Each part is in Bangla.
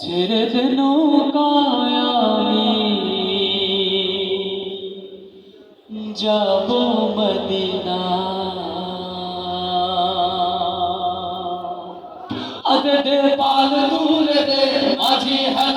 ছেড়ে দে নৌকায় আমি। যাব মদিনা আদে পাল নূর দে মাঝি হেলা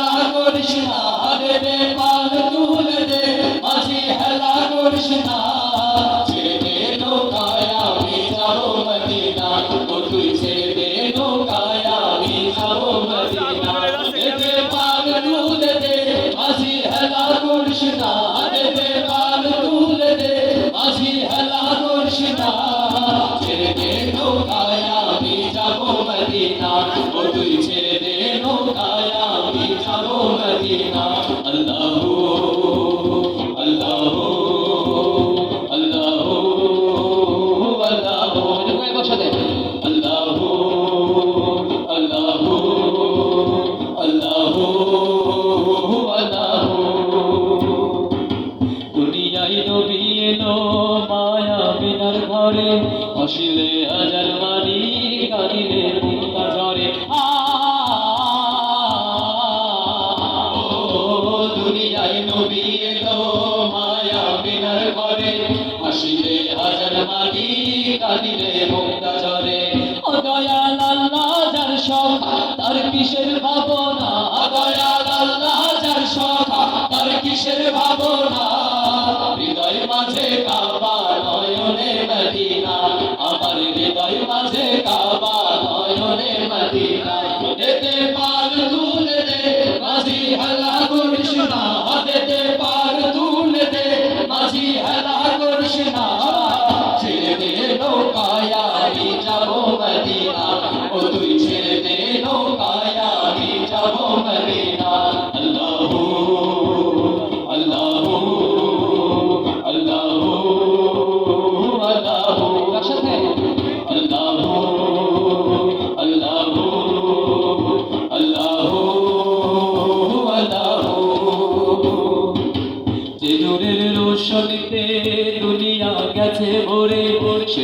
মদিনা আল্লাহ আল্লাহ আল্লাহ আল্লাহ বসা দে আল্লাহ আল্লাহ আল্লাহ আল্লাহ দুনিয়ায় নবী এলো মায়া অশিলে হাজার ঘরে অশিলে হাজার মানি কাঁদিলে মুক্তা ঝরে ও দয়াল আল্লাহ, যার সখা তার কিসের ভাবনা? দয়াল আল্লাহ, যার সখা তার কিসের ভাবনা? হৃদয় মাঝে কাবা নয়নে মদিনা। আমার হৃদয় মাঝে কাবা নয়নে মদিনা।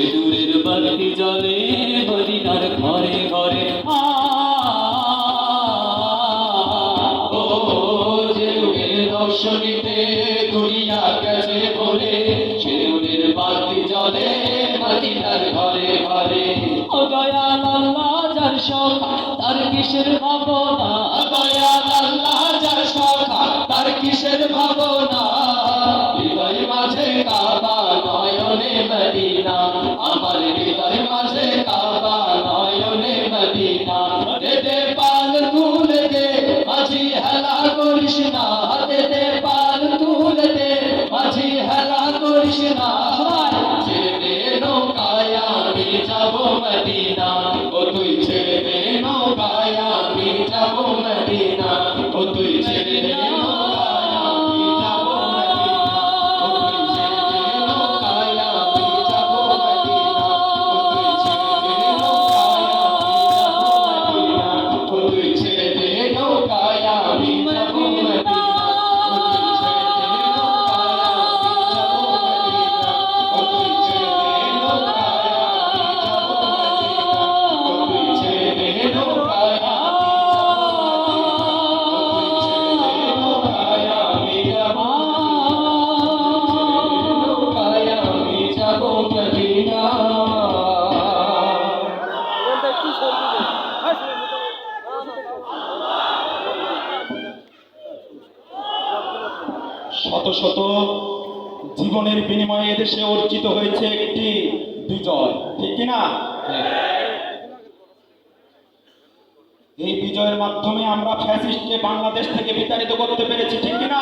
সে নূরের বাতি জলে মদিনার ঘরে ঘরে। আ, ও, যে নূরের রোশনীতে দুনিয়া গেছে ভরে সে নূরের বাতি জলে মদিনার ঘরে ঘরে। ও দয়াল আল্লাহ, যার সখা তার কিসের ভাবনা? দয়াল আল্লাহ, যার সখা তার কিসের ভাবনা? হৃদয় মাঝে কাবা শত শত জীবনের বিনিময়ে এদেশে অর্জিত হয়েছে একটি বিজয়। ঠিক কিনা? এই বিজয়ের মাধ্যমে আমরা ফ্যাসিস্টকে বাংলাদেশ থেকে বিতাড়িত করতে পেরেছি, ঠিক কিনা?